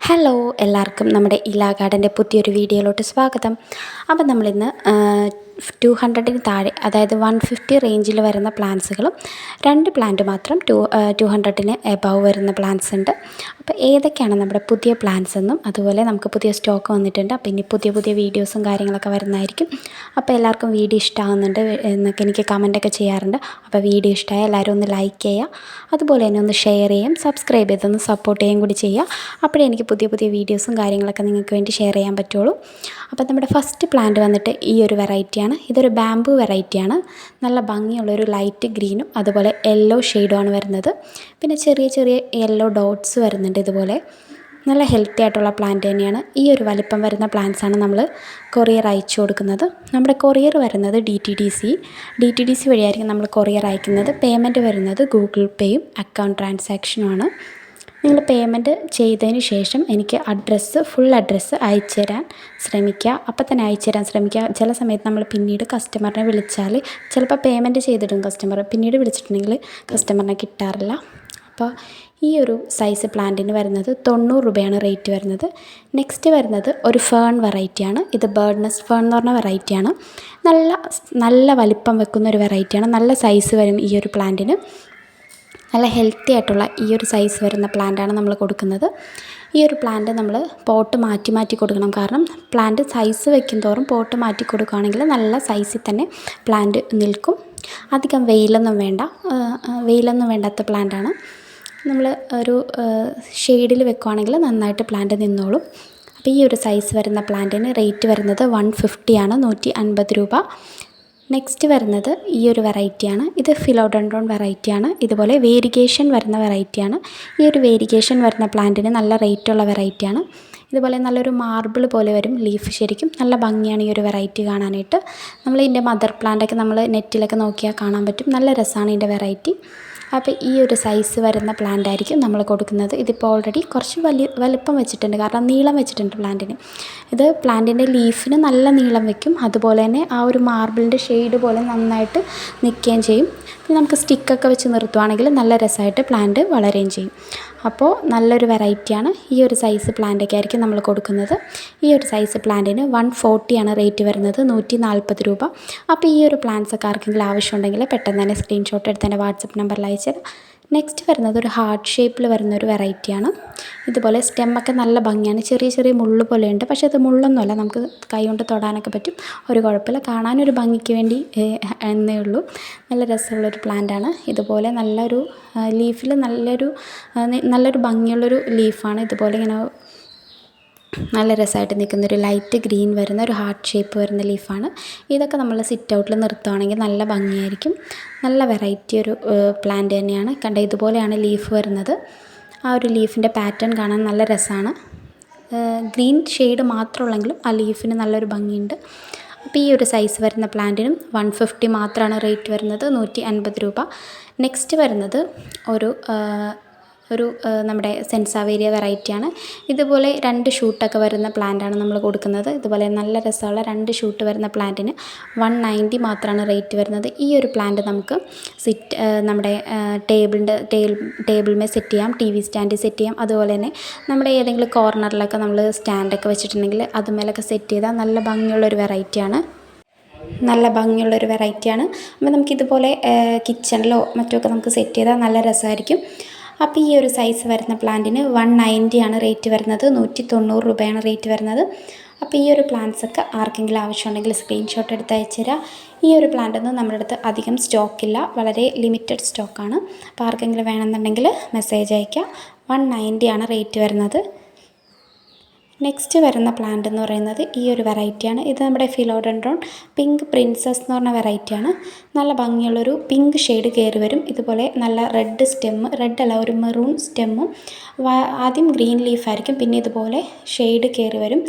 Hello എല്ലാവർക്കും നമ്മുടെ ഇലാ ഗാർഡന്റെ പുതിയൊരു വീഡിയോയിലോട്ട് സ്വാഗതം. അപ്പം നമ്മളിന്ന് ടു ഹൺഡ്രഡിന് താഴെ അതായത് വൺ ഫിഫ്റ്റി റേഞ്ചിൽ വരുന്ന പ്ലാന്റ്സുകളും രണ്ട് പ്ലാന്റ് മാത്രം ടു ടു ഹൺഡ്രഡിന് എബവ് വരുന്ന പ്ലാന്റ്സ് ഉണ്ട്. അപ്പോൾ ഏതൊക്കെയാണ് നമ്മുടെ പുതിയ പ്ലാന്റ്സ് എന്നും അതുപോലെ നമുക്ക് പുതിയ സ്റ്റോക്ക് വന്നിട്ടുണ്ട്. അപ്പോൾ ഇനി പുതിയ പുതിയ വീഡിയോസും കാര്യങ്ങളൊക്കെ വരുന്നതായിരിക്കും. അപ്പോൾ എല്ലാവർക്കും വീഡിയോ ഇഷ്ടമാകുന്നുണ്ട് എന്നൊക്കെ എനിക്ക് കമന്റൊക്കെ ചെയ്യാറുണ്ട്. അപ്പോൾ വീഡിയോ ഇഷ്ടമായ എല്ലാവരും ഒന്ന് ലൈക്ക് ചെയ്യുക. അതുപോലെ തന്നെ ഒന്ന് ഷെയർ ചെയ്യും സബ്സ്ക്രൈബ് ചെയ്തൊന്ന് സപ്പോർട്ട് ചെയ്യുകയും കൂടി ചെയ്യുക. അപ്പോഴേ എനിക്ക് പുതിയ പുതിയ വീഡിയോസും കാര്യങ്ങളൊക്കെ നിങ്ങൾക്ക് വേണ്ടി ഷെയർ ചെയ്യാൻ പറ്റുള്ളൂ. അപ്പോൾ നമ്മുടെ ഫസ്റ്റ് പ്ലാന്റ് വന്നിട്ട് ഈ ഒരു വെറൈറ്റിയാണ് ഇതൊരു ബാംബു വെറൈറ്റിയാണ്. നല്ല ഭംഗിയുള്ളൊരു ലൈറ്റ് ഗ്രീനും അതുപോലെ യെല്ലോ ഷെയ്ഡുമാണ് വരുന്നത്. പിന്നെ ചെറിയ ചെറിയ യെല്ലോ ഡോട്ട്സ് വരുന്നുണ്ട് ഇതുപോലെ. നല്ല ഹെൽത്തി ആയിട്ടുള്ള പ്ലാന്റ് തന്നെയാണ്. ഈ ഒരു വലിപ്പം വരുന്ന പ്ലാന്റ്സാണ് നമ്മൾ കൊറിയർ അയച്ചു കൊടുക്കുന്നത്. നമ്മുടെ കൊറിയർ വരുന്നത് D T D C D T D C വഴിയായിരിക്കും നമ്മൾ കൊറിയർ അയക്കുന്നത്. പേയ്മെന്റ് വരുന്നത് ഗൂഗിൾ പേയും അക്കൗണ്ട് ട്രാൻസാക്ഷനുമാണ്. നിങ്ങൾ പേയ്മെന്റ് ചെയ്തതിന് ശേഷം എനിക്ക് അഡ്രസ്സ് ഫുൾ അഡ്രസ്സ് അയച്ചു തരാൻ ശ്രമിക്കുക. അപ്പം തന്നെ അയച്ചു തരാൻ ശ്രമിക്കുക. ചില സമയത്ത് നമ്മൾ പിന്നീട് കസ്റ്റമറിനെ വിളിച്ചാൽ ചിലപ്പോൾ പേയ്മെന്റ് ചെയ്തിടും കസ്റ്റമർ പിന്നീട് വിളിച്ചിട്ടുണ്ടെങ്കിൽ കസ്റ്റമറിനെ കിട്ടാറില്ല. അപ്പോൾ ഈ ഒരു സൈസ് പ്ലാന്റിന് വരുന്നത് തൊണ്ണൂറ് രൂപയാണ് റേറ്റ് വരുന്നത്. നെക്സ്റ്റ് വരുന്നത് ഒരു ഫേൺ വെറൈറ്റിയാണ് ഇത് ബേർഡ്നസ് ഫേൺ എന്ന് പറഞ്ഞ വെറൈറ്റിയാണ് നല്ല നല്ല വലിപ്പം വെക്കുന്ന ഒരു വെറൈറ്റിയാണ് നല്ല സൈസ് വരും ഈ ഒരു പ്ലാന്റിന് നല്ല ഹെൽത്തി ആയിട്ടുള്ള ഈ ഒരു സൈസ് വരുന്ന പ്ലാന്റാണ് നമ്മൾ കൊടുക്കുന്നത്. ഈ ഒരു പ്ലാന്റ് നമ്മൾ പോട്ട് മാറ്റി മാറ്റി കൊടുക്കണം. കാരണം പ്ലാന്റ് സൈസ് വെക്കും തോറും പോട്ട് മാറ്റി കൊടുക്കുകയാണെങ്കിൽ നല്ല സൈസിൽ തന്നെ പ്ലാന്റ് നിൽക്കും. അധികം വെയിലൊന്നും വേണ്ട. വെയിലൊന്നും വേണ്ടാത്ത പ്ലാന്റാണ് നമ്മൾ ഒരു ഷെയ്ഡിൽ വെക്കുകയാണെങ്കിൽ നന്നായിട്ട് പ്ലാന്റ് നിന്നോളും. അപ്പോൾ ഈ ഒരു സൈസ് വരുന്ന പ്ലാന്റിന് റേറ്റ് വരുന്നത് വൺ ഫിഫ്റ്റിയാണ് നൂറ്റി അൻപത് രൂപ. നെക്സ്റ്റ് വരുന്നത് ഈ ഒരു വെറൈറ്റിയാണ് ഇത് ഫിലോഡൻഡ്രോൺ വെറൈറ്റിയാണ് ഇതുപോലെ വേരിഗേഷൻ വരുന്ന വെറൈറ്റിയാണ് ഈ ഒരു വേരിഗേഷൻ വരുന്ന പ്ലാന്റിന് നല്ല റേറ്റുള്ള വെറൈറ്റിയാണ് ഇതുപോലെ നല്ലൊരു മാർബിൾ പോലെ വരും ലീഫ് ശരിക്കും. നല്ല ഭംഗിയാണ് ഈ ഒരു വെറൈറ്റി കാണാനായിട്ട്. നമ്മൾ ഇതിന്റെ മദർ പ്ലാന്റൊക്കെ നമ്മൾ നെറ്റിലൊക്കെ നോക്കിയാൽ കാണാൻ പറ്റും. നല്ല രസമാണ് ഇതിന്റെ വെറൈറ്റി അപ്പോൾ ഈ ഒരു സൈസ് വരുന്ന പ്ലാന്റ് ആയിരിക്കും നമ്മൾ കൊടുക്കുന്നത്. ഇതിപ്പോൾ ഓൾറെഡി കുറച്ച് വലിയ വലിപ്പം വെച്ചിട്ടുണ്ട്. കാരണം നീളം വെച്ചിട്ടുണ്ട് പ്ലാന്റിന് ഇത് പ്ലാന്റിന്റെ ലീഫിന് നല്ല നീളം വെക്കും. അതുപോലെ തന്നെ ആ ഒരു മാർബിളിന്റെ ഷെയ്ഡ് പോലെ നന്നായിട്ട് നിൽക്കുകയും ചെയ്യും. പിന്നെ നമുക്ക് സ്റ്റിക്കൊക്കെ വെച്ച് നിർത്തുവാണെങ്കിൽ നല്ല രസമായിട്ട് പ്ലാന്റ് വളരുകയും ചെയ്യും. അപ്പോൾ നല്ലൊരു വെറൈറ്റിയാണ് ഈ ഒരു സൈസ് പ്ലാന്റൊക്കെ ആയിരിക്കും നമ്മൾ കൊടുക്കുന്നത്. ഈ ഒരു സൈസ് പ്ലാന്റിന് വൺ ഫോർട്ടിയാണ് റേറ്റ് വരുന്നത് നൂറ്റി നാൽപ്പത് രൂപ. അപ്പോൾ ഈ ഒരു പ്ലാന്റ്സ് ഒക്കെ ആർക്കെങ്കിലും ആവശ്യമുണ്ടെങ്കിൽ പെട്ടെന്ന് തന്നെ സ്ക്രീൻഷോട്ട് എടുത്ത് എന്റെ വാട്സപ്പ് നമ്പറിൽ അയച്ചുതരാം നെക്സ്റ്റ് വരുന്നത് ഒരു ഹാർട്ട് ഷേപ്പിൽ വരുന്ന ഒരു വെറൈറ്റിയാണ് ഇതുപോലെ സ്റ്റെമ്മൊക്കെ നല്ല ഭംഗിയാണ്. ചെറിയ ചെറിയ മുള്ള് പോലെയുണ്ട്. പക്ഷേ അത് മുള്ളൊന്നുമല്ല. നമുക്ക് കൈ കൊണ്ട് തൊടാനൊക്കെ പറ്റും. ഒരു കുഴപ്പമില്ല. കാണാനൊരു ഭംഗിക്ക് വേണ്ടി എന്നേ ഉള്ളൂ. നല്ല രസമുള്ളൊരു പ്ലാന്റാണ് ഇതുപോലെ നല്ലൊരു ലീഫിൽ നല്ലൊരു നല്ലൊരു ഭംഗിയുള്ളൊരു ലീഫാണ് ഇതുപോലെ ഇങ്ങനെ നല്ല രസമായിട്ട് നിൽക്കുന്ന ഒരു ലൈറ്റ് ഗ്രീൻ വരുന്ന ഒരു ഹാർട്ട് ഷേപ്പ് വരുന്ന ലീഫാണ് ഇതൊക്കെ നമ്മൾ സിറ്റ് ഔട്ടിൽ നിർത്തുകയാണെങ്കിൽ നല്ല ഭംഗിയായിരിക്കും. നല്ല വെറൈറ്റി ഒരു പ്ലാന്റ് തന്നെയാണ്. കണ്ട ഇതുപോലെയാണ് ലീഫ് വരുന്നത്. ആ ഒരു ലീഫിന്റെ പാറ്റേൺ കാണാൻ നല്ല രസമാണ്. ഗ്രീൻ ഷെയ്ഡ് മാത്രമുള്ളെങ്കിലും ആ ലീഫിന് നല്ലൊരു ഭംഗിയുണ്ട്. അപ്പോൾ ഈ ഒരു സൈസ് വരുന്ന പ്ലാന്റിനും വൺ ഫിഫ്റ്റി മാത്രമാണ് റേറ്റ് വരുന്നത് നൂറ്റി അൻപത് രൂപ. നെക്സ്റ്റ് വരുന്നത് ഒരു ഒരു നമ്മുടെ സെൻസാവേരിയ വെറൈറ്റിയാണ്. ഇതുപോലെ രണ്ട് ഷൂട്ടൊക്കെ വരുന്ന പ്ലാന്റാണ് നമ്മൾ കൊടുക്കുന്നത്. ഇതുപോലെ നല്ല രസമുള്ള രണ്ട് ഷൂട്ട് വരുന്ന പ്ലാന്റിന് വൺ നയന്റി മാത്രമാണ് റേറ്റ് വരുന്നത്. ഈ ഒരു പ്ലാന്റ് നമുക്ക് സിറ്റ് നമ്മുടെ ടേബിളിന്റെ ടേബിളിൽ സെറ്റ് ചെയ്യാം ടി വി സ്റ്റാൻഡിൽ സെറ്റ് ചെയ്യാം. അതുപോലെ തന്നെ നമ്മുടെ ഏതെങ്കിലും കോർണറിലൊക്കെ നമ്മൾ സ്റ്റാൻഡൊക്കെ വെച്ചിട്ടുണ്ടെങ്കിൽ അതുമേലൊക്കെ സെറ്റ് ചെയ്താൽ നല്ല ഭംഗിയുള്ളൊരു വെറൈറ്റിയാണ്. നല്ല ഭംഗിയുള്ളൊരു വെറൈറ്റിയാണ്. അപ്പോൾ നമുക്കിതുപോലെ കിച്ചണിലോ മറ്റുമൊക്കെ നമുക്ക് സെറ്റ് ചെയ്താൽ നല്ല രസമായിരിക്കും. അപ്പോൾ ഈ ഒരു സൈസ് വരുന്ന പ്ലാന്റിന് വൺ നയന്റിയാണ് റേറ്റ് വരുന്നത്. നൂറ്റി തൊണ്ണൂറ് രൂപയാണ് റേറ്റ് വരുന്നത്. അപ്പോൾ ഈ ഒരു പ്ലാന്റ്സ് ഒക്കെ ആർക്കെങ്കിലും ആവശ്യമുണ്ടെങ്കിൽ സ്ക്രീൻഷോട്ട് എടുത്ത് അയച്ചുതരാം ഈ ഒരു പ്ലാന്റ് പ്ലാന്റൊന്നും നമ്മുടെ അടുത്ത് അധികം സ്റ്റോക്കില്ല വളരെ ലിമിറ്റഡ് സ്റ്റോക്കാണ് അപ്പോൾ ആർക്കെങ്കിലും വേണമെന്നുണ്ടെങ്കിൽ മെസ്സേജ് അയയ്ക്കാം വൺ നയന്റിയാണ് റേറ്റ് വരുന്നത്. നെക്സ്റ്റ് വരുന്ന പ്ലാന്റ് എന്ന് പറയുന്നത് ഈ ഒരു വെറൈറ്റിയാണ് ഇത് നമ്മുടെ ഫിലോഡൻഡ്രോൺ പിങ്ക് പ്രിൻസസ് എന്ന് പറഞ്ഞ വെറൈറ്റിയാണ് നല്ല ഭംഗിയുള്ളൊരു പിങ്ക് ഷെയ്ഡ് കയറി വരും. ഇതുപോലെ നല്ല റെഡ് സ്റ്റെമ്മ് റെഡ് അല്ല ഒരു മെറൂൺ സ്റ്റെമ്മും ആദ്യം ഗ്രീൻ ലീഫായിരിക്കും പിന്നെ ഇതുപോലെ ഷെയ്ഡ് കയറി വരും.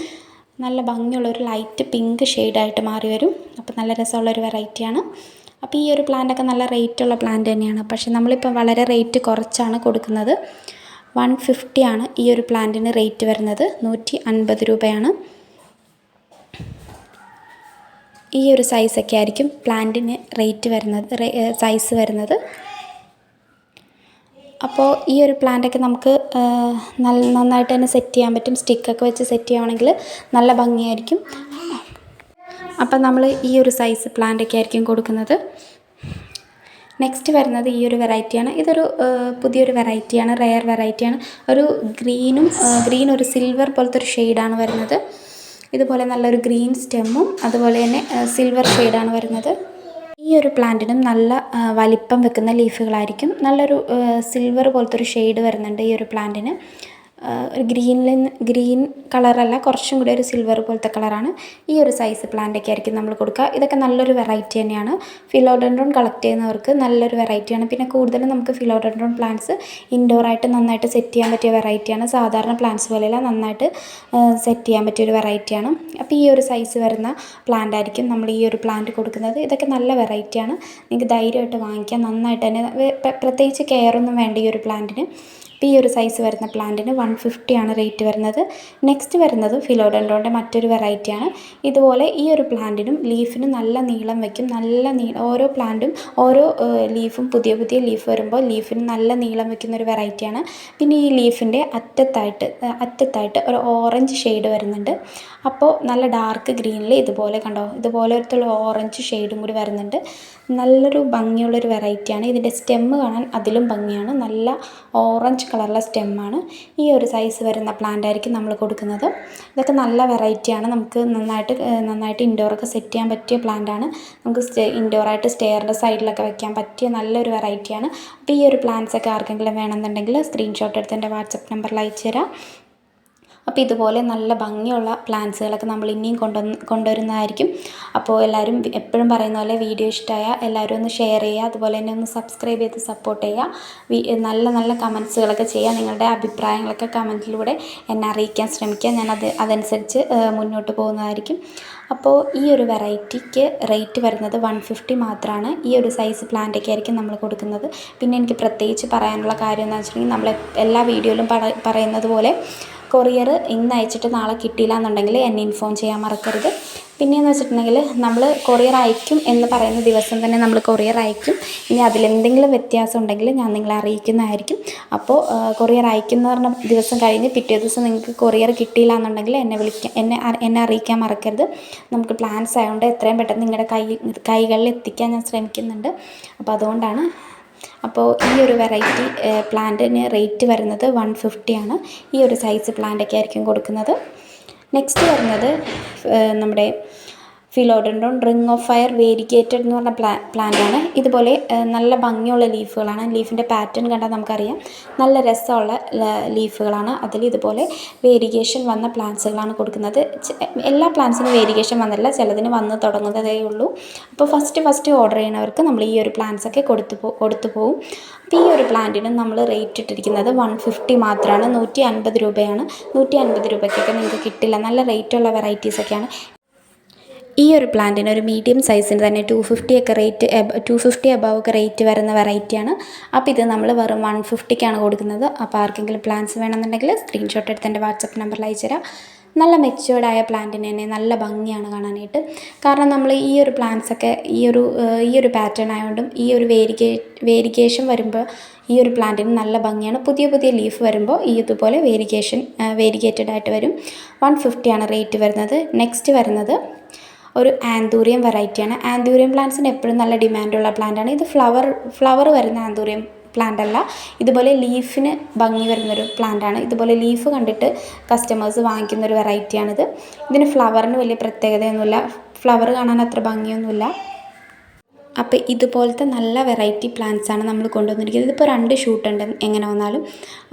നല്ല ഭംഗിയുള്ളൊരു ലൈറ്റ് പിങ്ക് ഷെയ്ഡായിട്ട് മാറി വരും. അപ്പോൾ നല്ല രസമുള്ളൊരു വെറൈറ്റിയാണ് അപ്പോൾ ഈ ഒരു പ്ലാന്റൊക്കെ നല്ല റേറ്റുള്ള പ്ലാന്റ് തന്നെയാണ്. പക്ഷേ നമ്മളിപ്പോൾ വളരെ റേറ്റ് കുറച്ചാണ് കൊടുക്കുന്നത്. വൺ ഫിഫ്റ്റിയാണ് ഈ ഒരു പ്ലാന്റിന് റേറ്റ് വരുന്നത്. നൂറ്റി അൻപത് രൂപയാണ്. ഈ ഒരു സൈസൊക്കെ ആയിരിക്കും പ്ലാന്റിന് റേറ്റ് വരുന്നത് സൈസ് വരുന്നത്. അപ്പോൾ ഈ ഒരു പ്ലാന്റൊക്കെ നമുക്ക് നല്ല നന്നായിട്ട് തന്നെ സെറ്റ് ചെയ്യാൻ പറ്റും. സ്റ്റിക്കൊക്കെ വെച്ച് സെറ്റ് ചെയ്യുകയാണെങ്കിൽ നല്ല ഭംഗിയായിരിക്കും. അപ്പം നമ്മൾ ഈ ഒരു സൈസ് പ്ലാന്റൊക്കെ ആയിരിക്കും കൊടുക്കുന്നത്. നെക്സ്റ്റ് വരുന്നത് ഈ ഒരു വെറൈറ്റിയാണ് ഇതൊരു പുതിയൊരു വെറൈറ്റിയാണ് റെയർ വെറൈറ്റിയാണ് ഒരു ഗ്രീനും ഗ്രീൻ ഒരു സിൽവർ പോലത്തെ ഒരു ഷെയ്ഡാണ് വരുന്നത്. ഇതുപോലെ നല്ലൊരു ഗ്രീൻ സ്റ്റെമ്മും അതുപോലെ തന്നെ സിൽവർ ഷെയ്ഡാണ് വരുന്നത്. ഈ ഒരു പ്ലാന്റിനും നല്ല വലിപ്പം വെക്കുന്ന ലീഫുകളായിരിക്കും നല്ലൊരു സിൽവർ പോലത്തെ ഒരു ഷെയ്ഡ് വരുന്നുണ്ട് ഈ ഒരു പ്ലാന്റിന് ഒരു ഗ്രീനിൽ ഗ്രീൻ കളറല്ല കുറച്ചും കൂടി ഒരു സിൽവർ പോലത്തെ കളറാണ്. ഈ ഒരു സൈസ് പ്ലാന്റൊക്കെ ആയിരിക്കും നമ്മൾ കൊടുക്കുക. ഇതൊക്കെ നല്ലൊരു വെറൈറ്റി തന്നെയാണ്. ഫിലോഡൻഡ്രോൺ കളക്ട് ചെയ്യുന്നവർക്ക് നല്ലൊരു വെറൈറ്റിയാണ് പിന്നെ കൂടുതലും നമുക്ക് ഫിലോഡൻഡ്രോൺ പ്ലാന്റ്സ് ഇൻഡോറായിട്ട് നന്നായിട്ട് സെറ്റ് ചെയ്യാൻ പറ്റിയ വെറൈറ്റിയാണ് സാധാരണ പ്ലാന്റ്സ് പോലെയല്ല നന്നായിട്ട് സെറ്റ് ചെയ്യാൻ പറ്റിയ ഒരു വെറൈറ്റിയാണ് അപ്പോൾ ഈ ഒരു സൈസ് വരുന്ന പ്ലാന്റ് ആയിരിക്കും നമ്മൾ ഈ ഒരു പ്ലാന്റ് കൊടുക്കുന്നത്. ഇതൊക്കെ നല്ല വെറൈറ്റിയാണ് നിങ്ങൾക്ക് ധൈര്യമായിട്ട് വാങ്ങിക്കാം. നന്നായിട്ട് തന്നെ പ്രത്യേകിച്ച് കെയറൊന്നും വേണ്ട ഈ ഒരു പ്ലാന്റിന് ഈ ഒരു സൈസ് വരുന്ന പ്ലാന്റിന് വൺ ആണ് റേറ്റ് വരുന്നത്. നെക്സ്റ്റ് വരുന്നത് ഫിലോഡൻഡ്രോന്റെ മറ്റൊരു വെറൈറ്റിയാണ് ഇതുപോലെ ഈ ഒരു പ്ലാന്റിനും ലീഫിനും നല്ല നീളം വയ്ക്കും നല്ല നീ ഓരോ പ്ലാന്റും ഓരോ ലീഫും പുതിയ പുതിയ ലീഫ് വരുമ്പോൾ ലീഫിന് നല്ല നീളം വയ്ക്കുന്ന ഒരു വെറൈറ്റിയാണ് പിന്നെ ഈ ലീഫിന്റെ അറ്റത്തായിട്ട് അറ്റത്തായിട്ട് ഒരു ഓറഞ്ച് ഷെയ്ഡ് വരുന്നുണ്ട്. അപ്പോൾ നല്ല ഡാർക്ക് ഗ്രീനിൽ ഇതുപോലെ കണ്ടോ? ഇതുപോലെ ഒരുത്തുള്ള ഓറഞ്ച് ഷെയ്ഡും കൂടി വരുന്നുണ്ട്. നല്ലൊരു ഭംഗിയുള്ളൊരു വെറൈറ്റിയാണ് ഇതിന്റെ സ്റ്റെമ്മ് കാണാൻ അതിലും ഭംഗിയാണ്. നല്ല ഓറഞ്ച് കളറുള്ള സ്റ്റെമ്മാണ് ഈ ഒരു സൈസ് വരുന്ന പ്ലാന്റ് ആയിരിക്കും നമ്മൾ കൊടുക്കുന്നത്. ഇതൊക്കെ നല്ല വെറൈറ്റിയാണ് നമുക്ക് നന്നായിട്ട് നന്നായിട്ട് ഇൻഡോറൊക്കെ സെറ്റ് ചെയ്യാൻ പറ്റിയ പ്ലാന്റാണ് നമുക്ക് ഇൻഡോറായിട്ട് സ്റ്റെയറിന്റെ സൈഡിലൊക്കെ വെക്കാൻ പറ്റിയ നല്ലൊരു വെറൈറ്റിയാണ് അപ്പോൾ ഈ ഒരു പ്ലാന്റ്സ് ഒക്കെ ആർക്കെങ്കിലും വേണമെന്നുണ്ടെങ്കിൽ സ്ക്രീൻഷോട്ട് എടുത്ത് എന്റെ വാട്സപ്പ് നമ്പറിൽ അയച്ചു തരാം അപ്പോൾ ഇതുപോലെ നല്ല ഭംഗിയുള്ള പ്ലാന്റ്സുകളൊക്കെ നമ്മൾ ഇനിയും കൊണ്ടുവന്ന് കൊണ്ടുവരുന്നതായിരിക്കും. അപ്പോൾ എല്ലാവരും എപ്പോഴും പറയുന്ന പോലെ വീഡിയോ ഇഷ്ടമായ എല്ലാവരും ഒന്ന് ഷെയർ ചെയ്യുക അതുപോലെ തന്നെ ഒന്ന് സബ്സ്ക്രൈബ് ചെയ്ത് സപ്പോർട്ട് ചെയ്യുക നല്ല നല്ല കമൻസുകളൊക്കെ ചെയ്യുക നിങ്ങളുടെ അഭിപ്രായങ്ങളൊക്കെ കമന്റിലൂടെ എന്നെ അറിയിക്കാൻ ശ്രമിക്കുക ഞാൻ അത് അതനുസരിച്ച് മുന്നോട്ട് പോകുന്നതായിരിക്കും. അപ്പോൾ ഈ ഒരു വെറൈറ്റിക്ക് റേറ്റ് വരുന്നത് വൺ ഫിഫ്റ്റി മാത്രമാണ് ഈ ഒരു സൈസ് പ്ലാന്റൊക്കെ ആയിരിക്കും നമ്മൾ കൊടുക്കുന്നത്. പിന്നെ എനിക്ക് പ്രത്യേകിച്ച് പറയാനുള്ള കാര്യം എന്ന് വെച്ചിട്ടുണ്ടെങ്കിൽ നമ്മൾ എല്ലാ വീഡിയോയിലും പറയുന്നത് പോലെ കൊറിയർ ഇന്ന് അയച്ചിട്ട് നാളെ കിട്ടിയില്ല എന്നുണ്ടെങ്കിൽ എന്നെ ഇൻഫോം ചെയ്യാൻ മറക്കരുത്. പിന്നെയെന്ന് വെച്ചിട്ടുണ്ടെങ്കിൽ നമ്മൾ കൊറിയർ അയക്കും എന്ന് പറയുന്ന ദിവസം തന്നെ നമ്മൾ കൊറിയർ അയക്കും. ഇനി അതിലെന്തെങ്കിലും വ്യത്യാസം ഉണ്ടെങ്കിൽ ഞാൻ നിങ്ങളെ അറിയിക്കുന്നതായിരിക്കും. അപ്പോൾ കൊറിയർ അയക്കുന്ന പറഞ്ഞ ദിവസം കഴിഞ്ഞ് പിറ്റേ ദിവസം നിങ്ങൾക്ക് കൊറിയർ കിട്ടിയില്ല എന്നുണ്ടെങ്കിൽ എന്നെ വിളിക്കാൻ എന്നെ എന്നെ അറിയിക്കാൻ മറക്കരുത്. നമുക്ക് പ്ലാൻസ് ആയതുകൊണ്ട് എത്രയും പെട്ടെന്ന് നിങ്ങളുടെ കൈ കൈകളിൽ എത്തിക്കാൻ ഞാൻ ശ്രമിക്കുന്നുണ്ട്. അപ്പോൾ അതുകൊണ്ടാണ് അപ്പോൾ ഈ ഒരു വെറൈറ്റി പ്ലാന്റിന് റേറ്റ് വരുന്നത് വൺ ഫിഫ്റ്റിയാണ് ഈ ഒരു സൈസ് പ്ലാന്റൊക്കെ ആയിരിക്കും കൊടുക്കുന്നത്. നെക്സ്റ്റ് വരുന്നത് നമ്മുടെ philodendron ring of fire variegated എന്ന് പറഞ്ഞ പ്ലാ പ്ലാന്റാണ് ഇതുപോലെ നല്ല ഭംഗിയുള്ള ലീഫുകളാണ് ലീഫിന്റെ പാറ്റേൺ കണ്ടാൽ നമുക്കറിയാം. നല്ല രസമുള്ള ലീഫുകളാണ് അതിൽ ഇതുപോലെ വേരിഗേഷൻ വന്ന പ്ലാന്റ്സുകളാണ് കൊടുക്കുന്നത്. എല്ലാ പ്ലാന്റ്സിനും വേരിഗേഷൻ വന്നില്ല ചിലതിന് വന്ന് തുടങ്ങുന്നതേ ഉള്ളൂ. അപ്പോൾ ഫസ്റ്റ് ഫസ്റ്റ് ഓർഡർ ചെയ്യുന്നവർക്ക് നമ്മൾ ഈ ഒരു പ്ലാന്റ്സൊക്കെ കൊടുത്തു പോ കൊടുത്തു പോകും അപ്പോൾ ഈ ഒരു പ്ലാന്റിന് നമ്മൾ റേറ്റ് ഇട്ടിരിക്കുന്നത് വൺ ഫിഫ്റ്റി മാത്രമാണ് നൂറ്റി അൻപത് രൂപയാണ്. നൂറ്റി അൻപത് രൂപയ്ക്കൊക്കെ നിങ്ങൾക്ക് കിട്ടില്ല. നല്ല റേറ്റുള്ള വെറൈറ്റീസൊക്കെയാണ് ഈ ഒരു പ്ലാന്റിന് ഒരു മീഡിയം സൈസിന് തന്നെ ടു ഫിഫ്റ്റി ഒക്കെ റേറ്റ് ടു ഫിഫ്റ്റി അബവ് ഒക്കെ റേറ്റ് വരുന്ന വെറൈറ്റിയാണ് അപ്പോൾ ഇത് നമ്മൾ വെറും വൺ ഫിഫ്റ്റിക്കാണ് കൊടുക്കുന്നത്. അപ്പോൾ ആർക്കെങ്കിലും പ്ലാന്റ്സ് വേണമെന്നുണ്ടെങ്കിൽ സ്ക്രീൻഷോട്ട് എടുത്ത് എന്റെ വാട്സപ്പ് നമ്പറിൽ അയച്ചുതരാം. നല്ല മെച്ചുവേർഡായ പ്ലാന്റിന് തന്നെ നല്ല ഭംഗിയാണ് കാണാനായിട്ട്. കാരണം നമ്മൾ ഈ ഒരു പ്ലാന്റ്സൊക്കെ ഈ ഒരു ഈ ഒരു പാറ്റേൺ ആയതുകൊണ്ടും ഈ ഒരു വേരിഗേ വേരിഗേഷൻ വരുമ്പോൾ ഈ ഒരു പ്ലാന്റിന് നല്ല ഭംഗിയാണ്. പുതിയ പുതിയ ലീഫ് വരുമ്പോൾ ഈ ഇതുപോലെ വേരിഗേഷൻ വേരിഗേറ്റഡ് ആയിട്ട് വരും. വൺ ഫിഫ്റ്റിയാണ് റേറ്റ് വരുന്നത്. നെക്സ്റ്റ് വരുന്നത് ഒരു ആന്തൂറിയം വെറൈറ്റിയാണ് ആന്തൂറിയം പ്ലാന്റ്സിന് എപ്പോഴും നല്ല ഡിമാൻഡുള്ള പ്ലാന്റാണ് ഇത് ഫ്ലവർ ഫ്ലവർ വരുന്ന ആന്തൂറിയം പ്ലാന്റ് അല്ല. ഇതുപോലെ ലീഫിന് ഭംഗി വരുന്നൊരു പ്ലാന്റാണ് ഇതുപോലെ ലീഫ് കണ്ടിട്ട് കസ്റ്റമേഴ്സ് വാങ്ങിക്കുന്ന ഒരു വെറൈറ്റിയാണിത് ഇതിന് ഫ്ലവറിന് വലിയ പ്രത്യേകതയൊന്നുമില്ല. ഫ്ലവർ കാണാൻ അത്ര ഭംഗിയൊന്നുമില്ല. അപ്പോൾ ഇതുപോലത്തെ നല്ല വെറൈറ്റി പ്ലാന്റ്സ് ആണ് നമ്മൾ കൊണ്ടുവന്നിരിക്കുന്നത്. ഇതിപ്പോൾ രണ്ട് ഷൂട്ട് ഉണ്ട് എങ്ങനെ വന്നാലും.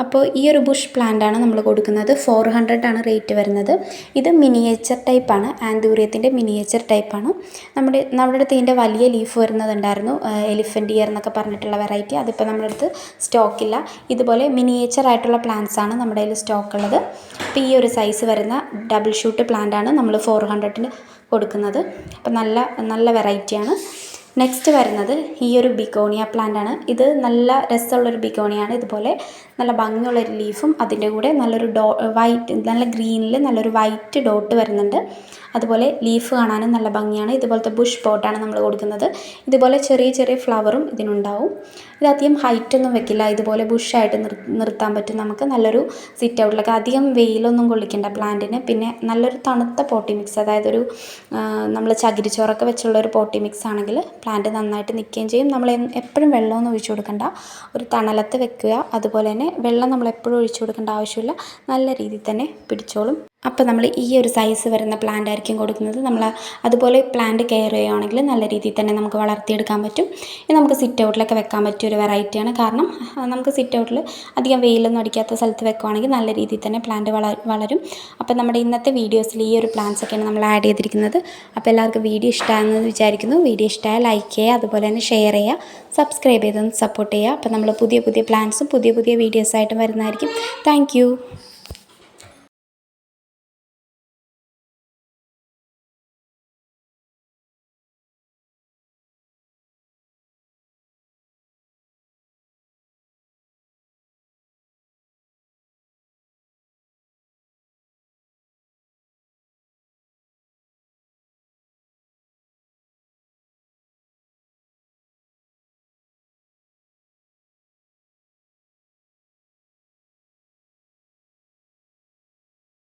അപ്പോൾ ഈ ഒരു ബുഷ് പ്ലാന്റ് ആണ് നമ്മൾ കൊടുക്കുന്നത്. ഫോർ ഹൺഡ്രഡ് ആണ് റേറ്റ് വരുന്നത്. ഇത് മിനിയേച്ചർ ടൈപ്പാണ് ആന്തൂറിയത്തിന്റെ മിനിയേച്ചർ ടൈപ്പാണ് നമ്മുടെ നമ്മുടെ അടുത്ത് ഇതിന്റെ വലിയ ലീഫ് വരുന്നതുണ്ടായിരുന്നു. എലിഫന്റ് ഇയർ എന്നൊക്കെ പറഞ്ഞിട്ടുള്ള വെറൈറ്റി അതിപ്പോൾ നമ്മുടെ അടുത്ത് സ്റ്റോക്കില്ല ഇതുപോലെ മിനിയേച്ചർ ആയിട്ടുള്ള പ്ലാന്റ്സ് ആണ് നമ്മുടെ കയ്യിൽ സ്റ്റോക്ക് ഉള്ളത്. അപ്പോൾ ഈ ഒരു സൈസ് വരുന്ന ഡബിൾ ഷൂട്ട് പ്ലാന്റ് ആണ് നമ്മൾ ഫോർ ഹൺഡ്രഡിന് കൊടുക്കുന്നത്. അപ്പോൾ നല്ല നല്ല വെറൈറ്റിയാണ് നെക്സ്റ്റ് വരുന്നത് ഈ ഒരു ബിഗോണിയ പ്ലാന്റ് ആണ്. ഇത് നല്ല രസമുള്ളൊരു ബിഗോണിയാണ്. ഇതുപോലെ നല്ല ഭംഗിയുള്ളൊരു ലീഫും അതിന്റെ കൂടെ നല്ലൊരു ഡോ വൈറ്റ് നല്ല ഗ്രീനിൽ നല്ലൊരു വൈറ്റ് ഡോട്ട് വരുന്നുണ്ട്. അതുപോലെ ലീഫ് കാണാനും നല്ല ഭംഗിയാണ്. ഇതുപോലത്തെ ബുഷ് പോട്ടാണ് നമ്മൾ കൊടുക്കുന്നത്. ഇതുപോലെ ചെറിയ ചെറിയ ഫ്ലവറും ഇതിനുണ്ടാവും. ഇത് അധികം ഹൈറ്റ് ഒന്നും വെക്കില്ല. ഇതുപോലെ ബുഷായിട്ട് നിർ നിർത്താൻ പറ്റും. നമുക്ക് നല്ലൊരു സിറ്റ് ഔട്ടിലൊക്കെ അധികം വെയിലൊന്നും കൊള്ളിക്കേണ്ട പ്ലാന്റിന് പിന്നെ നല്ലൊരു തണുത്ത പോട്ടി മിക്സ് അതായത് ഒരു നമ്മൾ ചകിരിച്ചോറൊക്കെ വെച്ചുള്ള ഒരു പോട്ടി മിക്സ് ആണെങ്കിൽ പ്ലാന്റ് നന്നായിട്ട് നിൽക്കുകയും ചെയ്യും. നമ്മൾ എപ്പോഴും വെള്ളമൊന്നും ഒഴിച്ചു കൊടുക്കണ്ട. ഒരു തണലത്ത് വെക്കുക. അതുപോലെ തന്നെ വെള്ളം നമ്മൾ എപ്പോഴും ഒഴിച്ചു കൊടുക്കേണ്ട ആവശ്യമില്ല. നല്ല രീതിയിൽ തന്നെ പിടിച്ചോളും. അപ്പോൾ നമ്മൾ ഈ ഒരു സൈസ് വരുന്ന പ്ലാന്റ് ആയിരിക്കും കൊടുക്കുന്നത്. നമ്മൾ അതുപോലെ പ്ലാന്റ് കെയർ ചെയ്യുകയാണെങ്കിൽ നല്ല രീതിയിൽ തന്നെ നമുക്ക് വളർത്തിയെടുക്കാൻ പറ്റും. ഇത് നമുക്ക് സിറ്റ് ഔട്ടിലൊക്കെ വെക്കാൻ പറ്റിയ ഒരു വെറൈറ്റിയാണ് കാരണം നമുക്ക് സിറ്റ് ഔട്ടിൽ അധികം വെയിലൊന്നും അടിക്കാത്ത സ്ഥലത്ത് വെക്കുകയാണെങ്കിൽ നല്ല രീതിയിൽ തന്നെ പ്ലാന്റ് വളരും. അപ്പോൾ നമ്മുടെ ഇന്നത്തെ വീഡിയോസിൽ ഈ ഒരു പ്ലാന്റ്സ് ഒക്കെയാണ് നമ്മൾ ആഡ് ചെയ്തിരിക്കുന്നത്. അപ്പോൾ എല്ലാവർക്കും വീഡിയോ ഇഷ്ടമാണെന്ന് വിചാരിക്കുന്നു. വീഡിയോ ഇഷ്ടമായാൽ ലൈക്ക് ചെയ്യുക അതുപോലെ തന്നെ ഷെയർ ചെയ്യുക സബ്സ്ക്രൈബ് ചെയ്തൊന്ന് സപ്പോർട്ട് ചെയ്യുക. അപ്പോൾ നമ്മൾ പുതിയ പുതിയ പ്ലാന്റ്സും പുതിയ പുതിയ വീഡിയോസായിട്ടും വരുന്നതായിരിക്കും. താങ്ക്